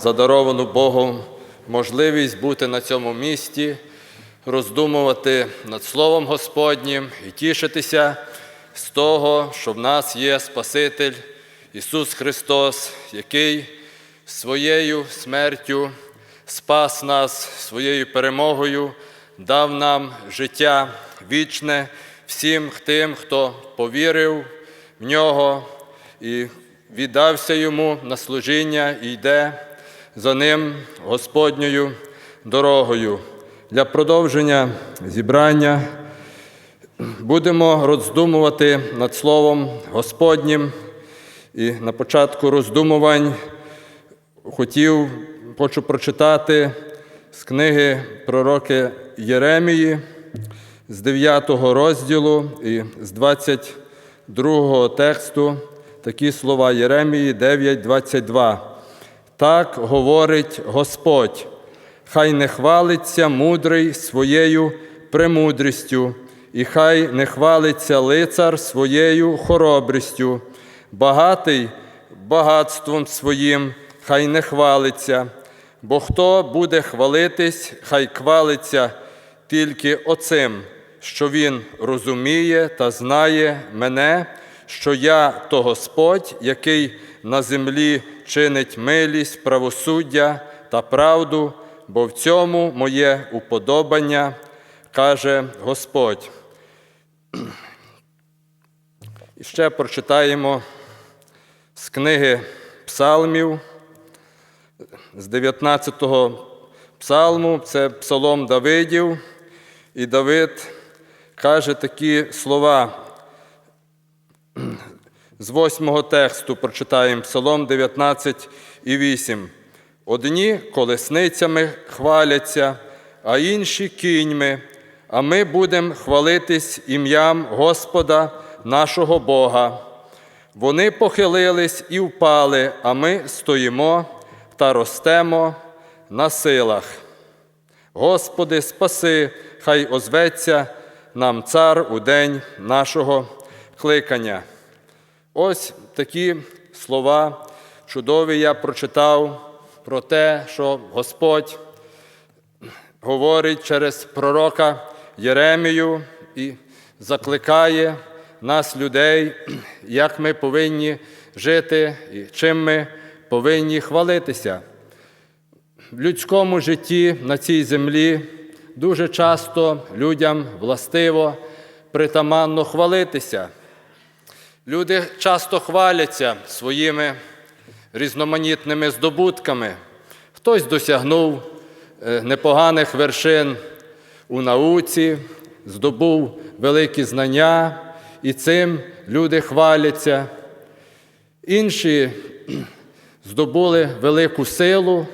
за даровану Богом можливість бути на цьому місці, роздумувати над Словом Господнім і тішитися з того, що в нас є Спаситель Ісус Христос, який своєю смертю спас нас своєю перемогою, дав нам життя вічне всім тим, хто повірив в нього і віддався йому на служіння і йде за ним Господньою дорогою. Для продовження зібрання будемо роздумувати над Словом Господнім. І на початку роздумувань хотів, хочу прочитати з книги пророки Єремії з 9 розділу і з 22 тексту такі слова Єремії 9:22. Так говорить Господь, хай не хвалиться мудрий своєю премудрістю, і хай не хвалиться лицар своєю хоробрістю, багатий багатством своїм, хай не хвалиться, бо хто буде хвалитись, хай хвалиться тільки оцим, що він розуміє та знає мене, що я то Господь, який на землі чинить милість, правосуддя та правду, бо в цьому моє уподобання, каже Господь. І ще прочитаємо з книги Псалмів, з 19-го псалму, це Псалом Давидів, і Давид каже такі слова. З восьмого тексту прочитаємо Псалом 19 і 8. Одні колесницями хваляться, а інші кіньми, а ми будемо хвалитись ім'ям Господа нашого Бога. Вони похилились і впали, а ми стоїмо та ростемо на силах. Господи, спаси, хай озветься нам цар у день нашого кликання. Ось такі слова чудові я прочитав про те, що Господь говорить через пророка Єремію і закликає нас, людей, як ми повинні жити і чим ми повинні хвалитися. В людському житті на цій землі дуже часто людям властиво притаманно хвалитися. Люди часто хваляться своїми різноманітними здобутками. Хтось досягнув е, непоганих вершин у науці, здобув великі знання, і цим люди хваляться. Інші здобули велику силу,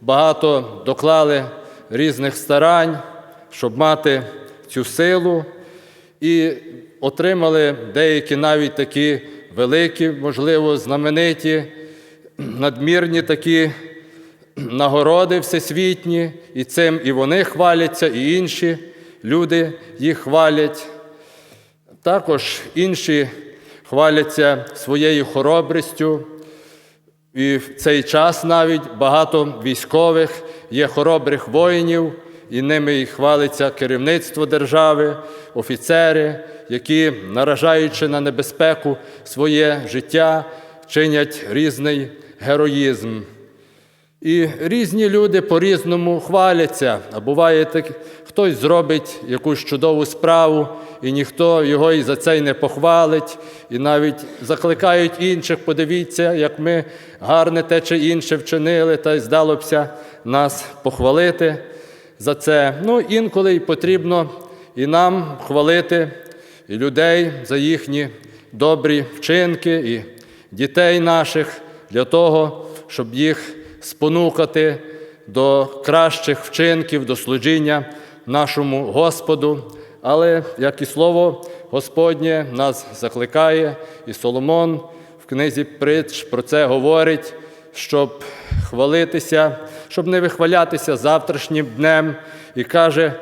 багато доклали різних старань, щоб мати цю силу, і отримали деякі навіть такі великі, можливо, знамениті, надмірні такі нагороди всесвітні, і цим і вони хваляться, і інші люди їх хвалять. Також інші хваляться своєю хоробрістю. І в цей час навіть багато військових є хоробрих воїнів, і ними і хвалиться керівництво держави, офіцери, які, наражаючи на небезпеку своє життя, чинять різний героїзм. І різні люди по-різному хваляться. А буває так, хтось зробить якусь чудову справу, і ніхто його і за це й не похвалить, і навіть закликають інших, подивіться, як ми гарне те чи інше вчинили, та й здалося нас похвалити за це. Ну, інколи й потрібно і нам хвалити і людей за їхні добрі вчинки, і дітей наших для того, щоб їх спонукати до кращих вчинків, до служіння нашому Господу. Але як і слово Господнє нас закликає, і Соломон в книзі притч про це говорить, щоб хвалитися, щоб не вихвалятися завтрашнім днем, і каже,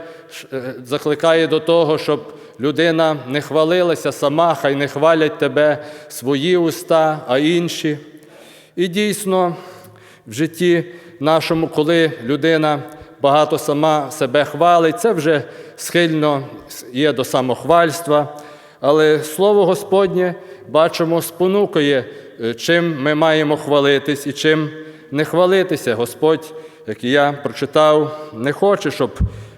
закликає до того, щоб людина не хвалилася сама, хай не хвалять тебе свої уста, а інші. І дійсно, в житті нашому, коли людина багато сама себе хвалить, це вже схильно є до самохвальства. Але Слово Господнє, бачимо, спонукує, е, чим ми маємо хвалитись і чим не хвалитися. Господь, як і я прочитав, не хоче, щоб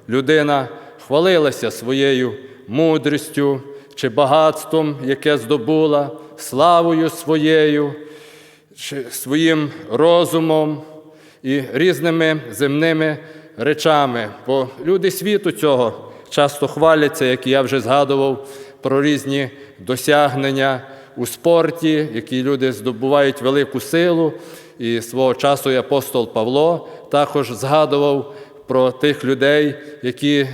людина хвалилася своєю мудрістю чи багатством, яке здобула, славою своєю, чи своїм розумом і різними земними речами. Бо люди світу цього часто хваляться, як я вже згадував, про різні досягнення у спорті, які люди здобувають велику силу. І свого часу і апостол Павло також згадував про тих людей, які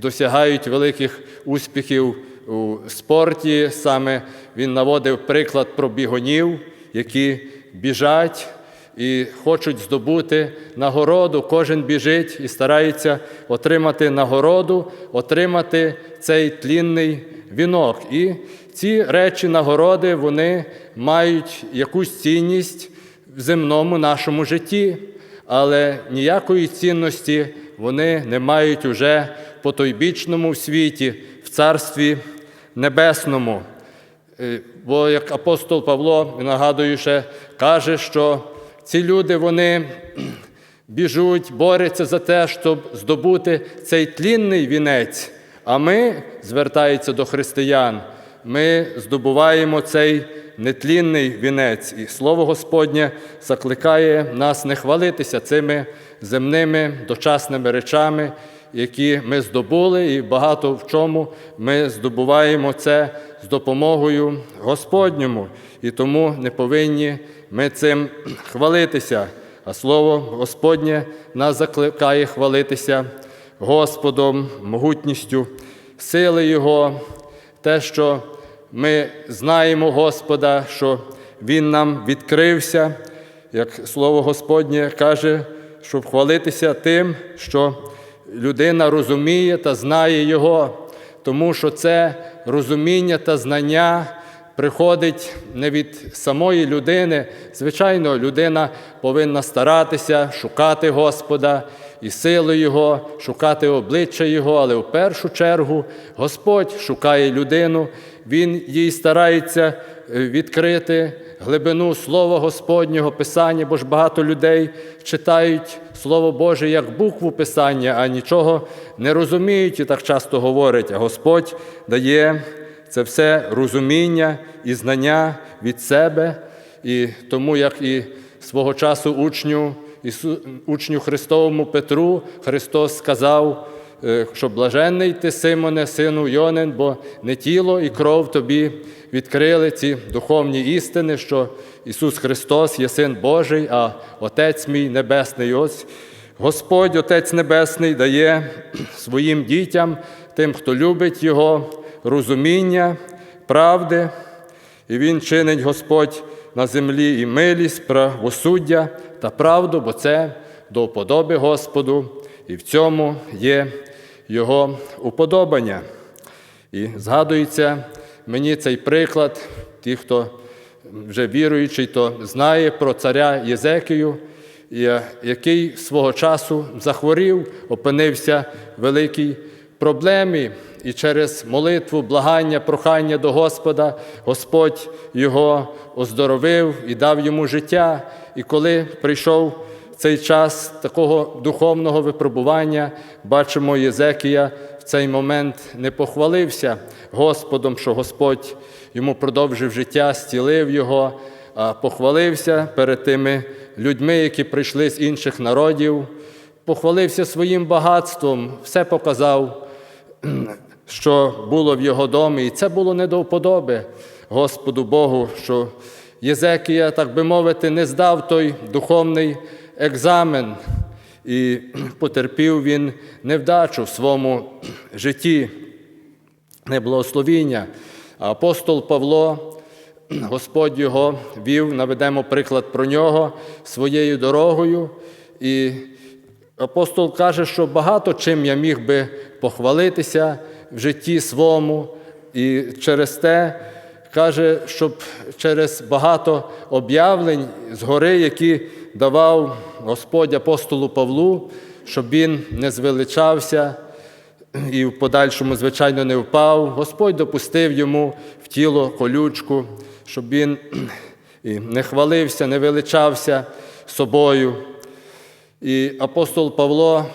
досягають великих успіхів у спорті. Саме він наводив приклад про бігунів, які біжать і хочуть здобути нагороду. Кожен біжить і старається отримати нагороду, отримати цей тлінний вінок. І ці речі нагороди вони мають якусь цінність в земному нашому житті, але ніякої цінності вони не мають уже в потойбічному світі, в царстві небесному. Е, Бо як апостол Павло, нагадую, ще каже, що ці люди вони біжуть, борються за те, щоб здобути цей тлінний вінець. А ми, звертається до християн, ми здобуваємо цей нетлінний вінець. І слово Господнє закликає нас не хвалитися цими земними дочасними речами, які ми здобули, і багато в чому ми здобуваємо це з допомогою Господньому. І тому не повинні ми цим хвалитися. А слово Господнє нас закликає хвалитися Господом, могутністю, сили Його, те, що ми знаємо Господа, що Він нам відкрився, як слово Господнє каже, щоб хвалитися тим, що людина розуміє та знає Його, тому що це розуміння та знання приходить не від самої людини. Звичайно, людина повинна старатися шукати Господа і сили Його, шукати обличчя Його, але в першу чергу Господь шукає людину, Він їй старається е, відкрити глибину Слова Господнього Писання, бо ж багато людей читають Слово Боже як букву Писання, а нічого не розуміють і так часто говорять. А Господь дає це все розуміння і знання від себе, і тому, як і свого часу учню, учню Христовому Петру Христос сказав, що блаженний ти, Симоне, сину Йонин, бо не тіло і кров тобі відкрили ці духовні істини, що Ісус Христос є Син Божий, а Отець мій Небесний. Ось Господь, Отець Небесний, дає своїм дітям, тим, хто любить Його, розуміння, правди, і Він чинить Господь на землі і милість, правосуддя та правду, бо це до вподоби Господу, і в цьому є Його уподобання. І згадується мені цей приклад, ті, хто вже віруючий, то знає про царя Єзекію, який свого часу захворів, опинився в великій проблемі. І через молитву, благання, прохання до Господа Господь його оздоровив і дав йому життя. І коли прийшов цей час такого духовного випробування, бачимо, Єзекія в цей момент не похвалився Господом, що Господь йому продовжив життя, стілив його, а похвалився перед тими людьми, які прийшли з інших народів, похвалився своїм багатством, все показав що було в його домі, і це було не до вподоби Господу Богу, що Єзекія, так би мовити, не здав той духовний екзамен, і потерпів він невдачу в своєму житті, неблагословіння. Апостол Павло, Господь його вів, наведемо приклад про нього своєю дорогою. І апостол каже, що багато чим я міг би похвалитися в житті своєму, і через те каже, щоб через багато об'явлень згори, які давав Господь апостолу Павлу, щоб він не звеличався і в подальшому, звичайно, не впав. Господь допустив йому в тіло колючку, щоб він не хвалився, не величався собою. І апостол Павло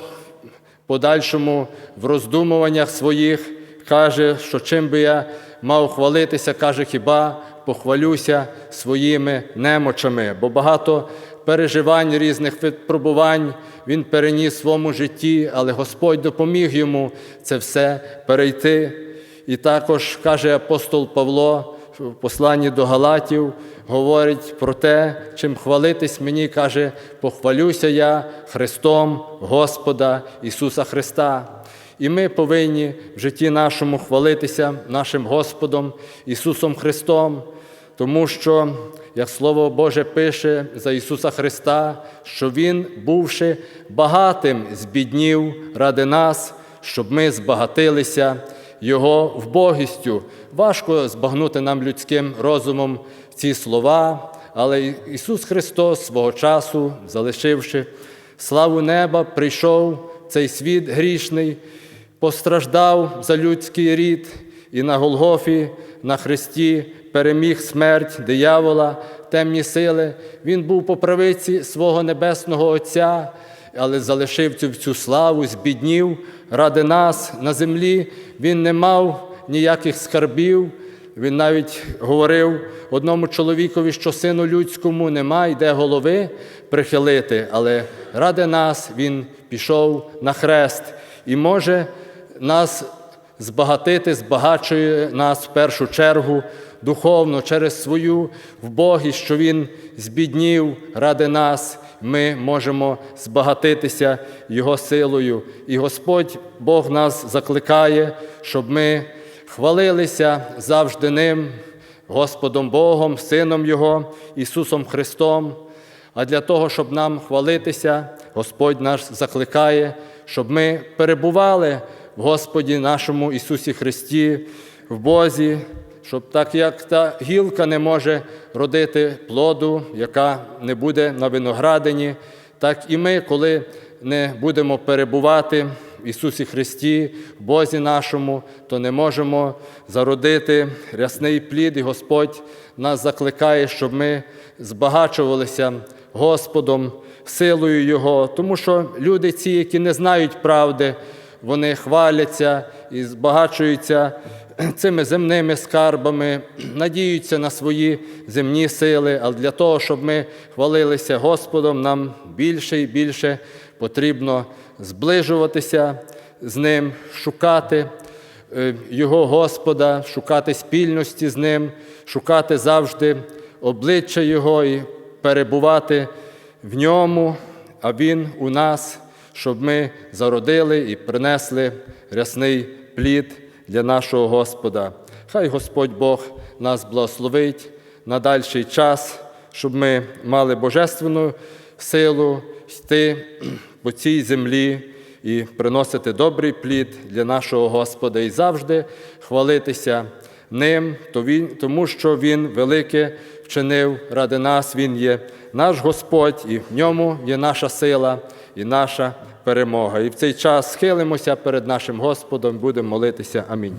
в подальшому в роздумуваннях своїх каже, що чим би я мав хвалитися, каже, хіба похвалюся своїми немочами, бо багато переживань, різних випробувань він переніс в своєму житті, але Господь допоміг йому це все перейти. І також каже апостол Павло в посланні до Галатів, говорить про те, чим хвалитись мені, каже, похвалюся я Христом Господа Ісуса Христа. І ми повинні в житті нашому хвалитися нашим Господом Ісусом Христом, тому що, як Слово Боже пише за Ісуса Христа, що Він, бувши багатим, збіднів ради нас, щоб ми збагатилися Його вбогістю. Важко збагнути нам людським розумом ці слова, але Ісус Христос свого часу, залишивши славу неба, прийшов цей світ грішний, постраждав за людський рід і на Голгофі, на Христі переміг смерть, диявола, темні сили. Він був по правиці свого небесного Отця, але залишив цю всю славу, збіднів ради нас на землі. Він не мав ніяких скарбів. Він навіть говорив одному чоловікові, що сину людському немає де голови прихилити, але ради нас Він пішов на хрест і може нас збагатити, збагачує нас в першу чергу духовно через свою вбогість, що Він збіднів ради нас. Ми можемо збагатитися Його силою. І Господь Бог нас закликає, щоб ми хвалилися завжди Ним, Господом Богом, Сином Його, Ісусом Христом. А для того, щоб нам хвалитися, Господь нас закликає, щоб ми перебували в Господі нашому Ісусі Христі, в Бозі, щоб так як та гілка не може родити плоду, яка не буде на виноградині, так і ми, коли не будемо перебувати Ісусі Христі, в Бозі нашому, то не можемо зародити рясний плід, і Господь нас закликає, щоб ми збагачувалися Господом, силою Його, тому що люди, ці, які не знають правди, вони хваляться і збагачуються цими земними скарбами, надіються на свої земні сили, але для того, щоб ми хвалилися Господом, нам більше і більше потрібно зближуватися з Ним, шукати е, Його Господа, шукати спільності з Ним, шукати завжди обличчя Його і перебувати в ньому, а Він у нас, щоб ми зародили і принесли рясний плід для нашого Господа. Хай Господь Бог нас благословить на дальший час, щоб ми мали божественну силу йти по цій землі і приносити добрий плід для нашого Господа і завжди хвалитися ним, тому що Він велике вчинив ради нас, Він є наш Господь, і в ньому є наша сила і наша перемога. І в цей час схилимося перед нашим Господом, будемо молитися. Амінь.